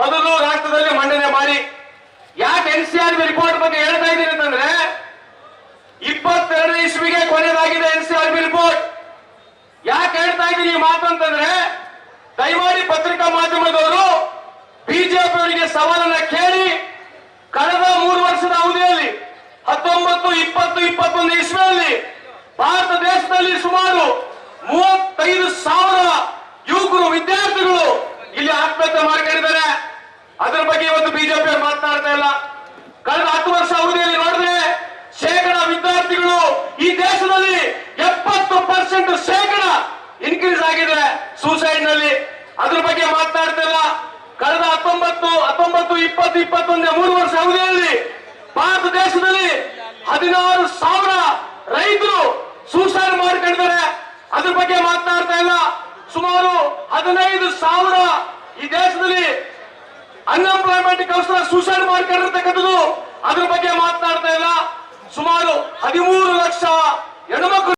ಮೊದಲು ರಾಷ್ಟ್ರದಲ್ಲಿ ಮಂಡನೆ ಮಾಡಿ. ಯಾಕೆ N C R B report ಬಗ್ಗೆ ಹೇಳ್ತಾ ಇದ್ದೀನಿ ಅಂತಂದ್ರೆ, ಇಪ್ಪತ್ತೆರಡನೇ ಇಸ್ವಿಗೆ ಕೊನೆಯದಾಗಿದೆ N C R B report ಯಾಕೆ ಹೇಳ್ತಾ ಇದ್ದೀನಿ ಈ ಮಾತು ಅಂತಂದ್ರೆ, ದಯಮಾಡಿ ಪತ್ರಿಕಾ ಮಾಧ್ಯಮದವರು ಬಿಜೆಪಿ ಅವರಿಗೆ ಸವಾಲನ್ನ ಕೇಳಿ ಕಳೆದ ಮೂರು ವರ್ಷದ ಅವಧಿಯಲ್ಲಿ, ಹತ್ತೊಂಬತ್ತು, ಇಪ್ಪತ್ತು, ಇಪ್ಪತ್ತೊಂದು ಇಸ್ವಿಯಲ್ಲಿ ಭಾರತ ದೇಶದಲ್ಲಿ ಸುಮಾರು ಮೂವತ್ತೈದು ಸಾವಿರ ಯುವಕರು ವಿದ್ಯಾರ್ಥಿಗಳು ಇಲ್ಲಿ ಆತ್ಮಹತ್ಯೆ ಮಾಡ್ಕೊಂಡಿದ್ದಾರೆ ಅದರ ಬಗ್ಗೆ ಇವತ್ತು ಬಿಜೆಪಿ ಮಾತನಾಡ್ತಾ ಇಲ್ಲ. ಕಳೆದ ಹತ್ತು ವರ್ಷ ಅವಧಿಯಲ್ಲಿ ನೋಡಿದ್ರೆ ಶೇಕಡ ವಿದ್ಯಾರ್ಥಿಗಳು ಈ ದೇಶದಲ್ಲಿ ಎಪ್ಪತ್ತು ಪರ್ಸೆಂಟ್ ಶೇಕಡ ಇನ್ಕ್ರೀಸ್ ಆಗಿದೆ ಸೂಸೈಡ್ನಲ್ಲಿ ಅದ್ರ ಬಗ್ಗೆ ಮಾತನಾಡ್ತಾ ಇಲ್ಲ. ಕಳೆದ ಹತ್ತೊಂಬತ್ತು ಹತ್ತೊಂಬತ್ತು, ಇಪ್ಪತ್ತು ಇಪ್ಪತ್ತೊಂದನೇ ಮೂರು ವರ್ಷ ಅವಧಿಯಲ್ಲಿ ಭಾರತ ದೇಶದಲ್ಲಿ ಹದಿನಾರು ಸಾವಿರ ರೈತರು ಸೂಸೈಡ್ ಮಾಡ್ಕೊಂಡಿದ್ದಾರೆ. ಅದ್ರ ಬಗ್ಗೆ ಮಾತನಾಡ್ತಾ ಇಲ್ಲ. ಸುಮಾರು ಹದಿನೈದು ಸಾವಿರ ಈ ದೇಶದಲ್ಲಿ ಅನ್ಎಂಪ್ಲಾಯ್ಮೆಂಟ್ ಗೋಸ್ಕರ ಸೂಸೈಡ್ ಮಾಡ್ಕೊಂಡಿರ್ತಕ್ಕಂಥದ್ದು ಅದ್ರ ಬಗ್ಗೆ ಮಾತನಾಡ್ತಾ ಇಲ್ಲ. ಸುಮಾರು ಹದಿಮೂರು ಲಕ್ಷ ಹೆಣ್ಮಕ್ಳು